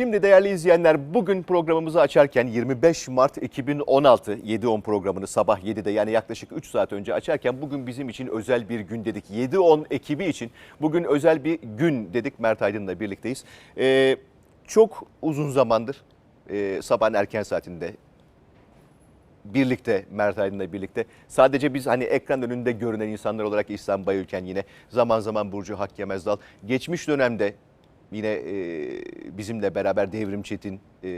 Şimdi değerli izleyenler bugün programımızı açarken 25 Mart 2016 7.10 programını sabah 7'de yani yaklaşık 3 saat önce açarken bugün bizim için özel bir gün dedik. 7.10 ekibi için bugün özel bir gün dedik Mert Aydın'la birlikteyiz. Ee, çok uzun zamandır e, sabahın erken saatinde birlikte Mert Aydın'la birlikte sadece biz hani ekran önünde görünen insanlar olarak İhsan Bayülken yine zaman zaman Burcu Hak Yemezdal geçmiş dönemde yine e, bizimle beraber Devrim Çetin e,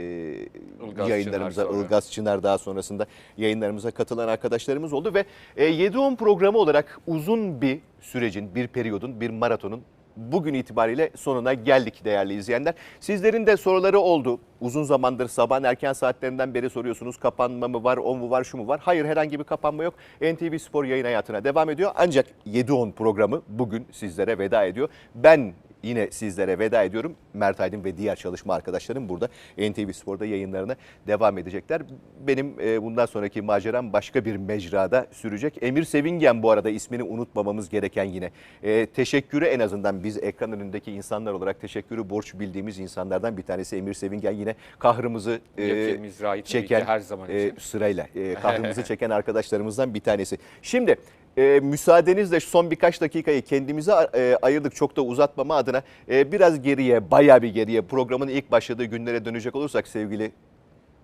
Ilgaz yayınlarımıza Çınar. Ilgaz Çınar daha sonrasında yayınlarımıza katılan arkadaşlarımız oldu ve e, 7-10 programı olarak uzun bir sürecin, bir periyodun, bir maratonun bugün itibariyle sonuna geldik değerli izleyenler. Sizlerin de soruları oldu. Uzun zamandır sabahın erken saatlerinden beri soruyorsunuz. Kapanma mı var, o mu var, şu mu var? Hayır herhangi bir kapanma yok. NTV Spor yayın hayatına devam ediyor. Ancak 7-10 programı bugün sizlere veda ediyor. Ben yine sizlere veda ediyorum. Mert Aydın ve diğer çalışma arkadaşlarım burada NTV Spor'da yayınlarına devam edecekler. Benim e, bundan sonraki maceram başka bir mecrada sürecek. Emir Sevingen bu arada ismini unutmamamız gereken yine. E, teşekkürü en azından biz ekran önündeki insanlar olarak teşekkürü borç bildiğimiz insanlardan bir tanesi Emir Sevingen yine kahrımızı e, çeken her zaman e, için. sırayla e, kahrımızı çeken arkadaşlarımızdan bir tanesi. Şimdi e, müsaadenizle son birkaç dakikayı kendimize e, ayırdık çok da uzatmama adına e, biraz geriye bayağı bir geriye programın ilk başladığı günlere dönecek olursak sevgili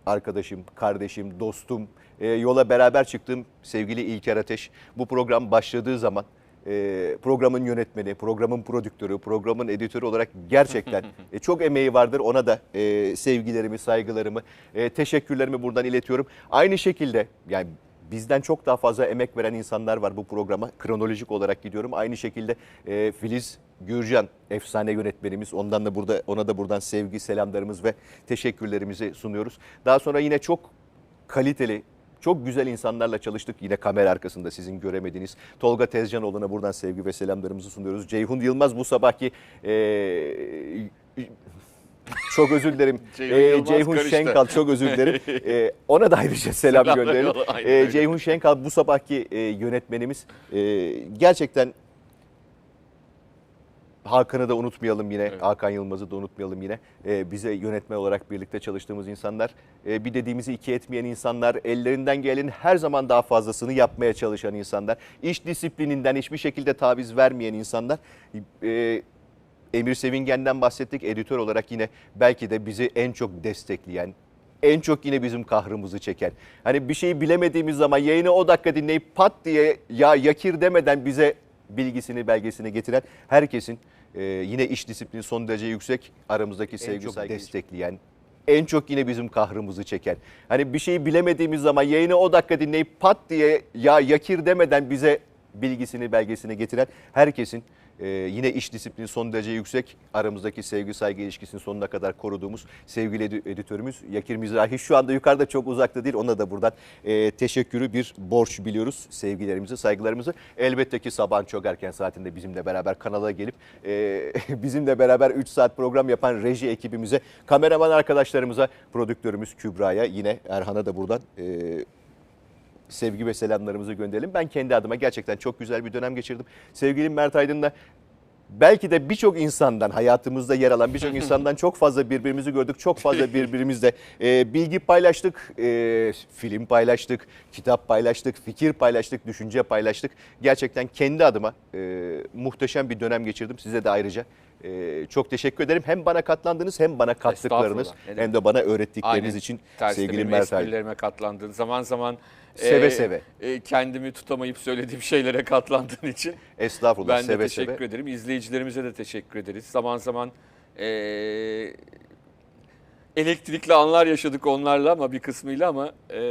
arkadaşım, kardeşim, dostum, e, yola beraber çıktığım sevgili İlker Ateş bu program başladığı zaman e, programın yönetmeni, programın prodüktörü, programın editörü olarak gerçekten e, çok emeği vardır. Ona da e, sevgilerimi, saygılarımı, e, teşekkürlerimi buradan iletiyorum. Aynı şekilde yani bizden çok daha fazla emek veren insanlar var bu programa. Kronolojik olarak gidiyorum. Aynı şekilde e, Filiz Gürcan efsane yönetmenimiz. Ondan da burada ona da buradan sevgi, selamlarımız ve teşekkürlerimizi sunuyoruz. Daha sonra yine çok kaliteli çok güzel insanlarla çalıştık. Yine kamera arkasında sizin göremediğiniz Tolga Tezcanoğlu'na buradan sevgi ve selamlarımızı sunuyoruz. Ceyhun Yılmaz bu sabahki e, çok özür dilerim. Ceyhun karıştı. Şenkal çok özür dilerim. Ee, ona da ayrıca selam Selamlar gönderelim. aynen Ee. Ceyhun Şenkal bu sabahki e, yönetmenimiz. Ee, gerçekten Hakan'ı da unutmayalım yine. Evet. Hakan Yılmaz'ı da unutmayalım yine. Ee, bize yönetmen olarak birlikte çalıştığımız insanlar. Ee, bir dediğimizi iki etmeyen insanlar. Ellerinden gelenin her zaman daha fazlasını yapmaya çalışan insanlar. İş disiplininden hiçbir şekilde taviz vermeyen insanlar. Ee, Emir Sevingen'den bahsettik. Editör olarak yine belki de bizi en çok destekleyen, en çok yine bizim kahrımızı çeken. Hani bir şeyi bilemediğimiz zaman yayını o dakika dinleyip pat diye ya yakir demeden bize bilgisini, belgesini getiren herkesin e, yine iş disiplini son derece yüksek, aramızdaki sevgi çok saygı destekleyen, en çok yine bizim kahrımızı çeken. Hani bir şeyi bilemediğimiz zaman yayını o dakika dinleyip pat diye ya yakir demeden bize bilgisini, belgesini getiren herkesin e, yine iş disiplini son derece yüksek, aramızdaki sevgi saygı ilişkisini sonuna kadar koruduğumuz sevgili edi- editörümüz Yakir Mizrahi şu anda yukarıda çok uzakta değil. Ona da buradan e, teşekkürü bir borç biliyoruz. Sevgilerimizi, saygılarımızı. Elbette ki sabahın çok erken saatinde bizimle beraber kanala gelip e, bizimle beraber 3 saat program yapan reji ekibimize, kameraman arkadaşlarımıza, prodüktörümüz Kübra'ya yine Erhan'a da buradan e, sevgi ve selamlarımızı gönderelim. Ben kendi adıma gerçekten çok güzel bir dönem geçirdim. Sevgili Mert Aydın'la belki de birçok insandan, hayatımızda yer alan birçok insandan çok fazla birbirimizi gördük. Çok fazla birbirimizle e, bilgi paylaştık, e, film paylaştık, kitap paylaştık, fikir paylaştık, düşünce paylaştık. Gerçekten kendi adıma e, muhteşem bir dönem geçirdim. Size de ayrıca e, çok teşekkür ederim. Hem bana katlandınız hem bana kattıklarınız hem de bana öğrettikleriniz Aynen. için Tersine sevgili Mert esprilerime katlandın. Zaman zaman Seve seve. e, kendimi tutamayıp söylediğim şeylere katlandığın için Estağfurullah ben de seve teşekkür seve. ederim. İzleyicilerimize de teşekkür ederiz. Zaman zaman e, elektrikli anlar yaşadık onlarla ama bir kısmıyla ama e,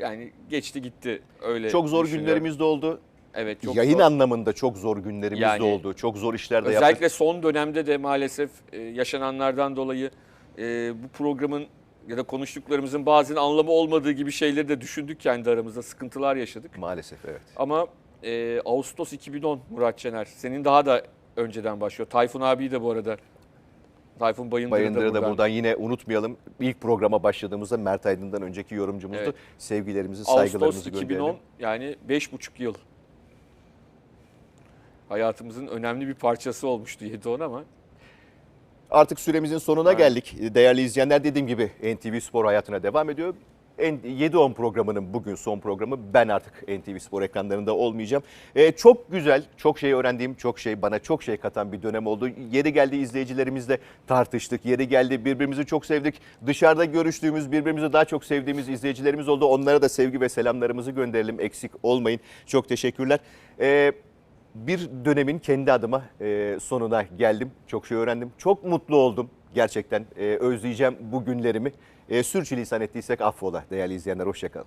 yani geçti gitti öyle. Çok zor günlerimiz de oldu. Evet çok Yayın zor. anlamında çok zor günlerimiz Yani de oldu. Çok zor işler de Özellikle yaptık. son dönemde de maalesef e, yaşananlardan dolayı e, bu programın ya da konuştuklarımızın bazen anlamı olmadığı gibi şeyleri de düşündük kendi aramızda. Sıkıntılar yaşadık. Maalesef evet. Ama e, Ağustos 2010 Murat Çener. Senin daha da önceden başlıyor. Tayfun abi de bu arada. Tayfun Bayındır'ı Bayındır'ı da da buradan. buradan yine unutmayalım. İlk programa başladığımızda Mert Aydın'dan önceki yorumcumuzdu. Evet. Sevgilerimizi, Ağustos saygılarımızı 2010 gönderelim. yani 5,5 yıl. Hayatımızın önemli bir parçası olmuştu 7-10 ama Artık süremizin sonuna geldik. Değerli izleyenler dediğim gibi NTV Spor hayatına devam ediyor. En- 7-10 programının bugün son programı. Ben artık NTV Spor ekranlarında olmayacağım. Ee, çok güzel, çok şey öğrendiğim, çok şey bana çok şey katan bir dönem oldu. Yeri geldi izleyicilerimizle tartıştık. Yeri geldi birbirimizi çok sevdik. Dışarıda görüştüğümüz, birbirimizi daha çok sevdiğimiz izleyicilerimiz oldu. Onlara da sevgi ve selamlarımızı gönderelim. Eksik olmayın. Çok teşekkürler. Ee, bir dönemin kendi adıma e, sonuna geldim. Çok şey öğrendim. Çok mutlu oldum. Gerçekten e, özleyeceğim bu günlerimi. E, sürçülisan ettiysek affola değerli izleyenler. Hoşçakalın.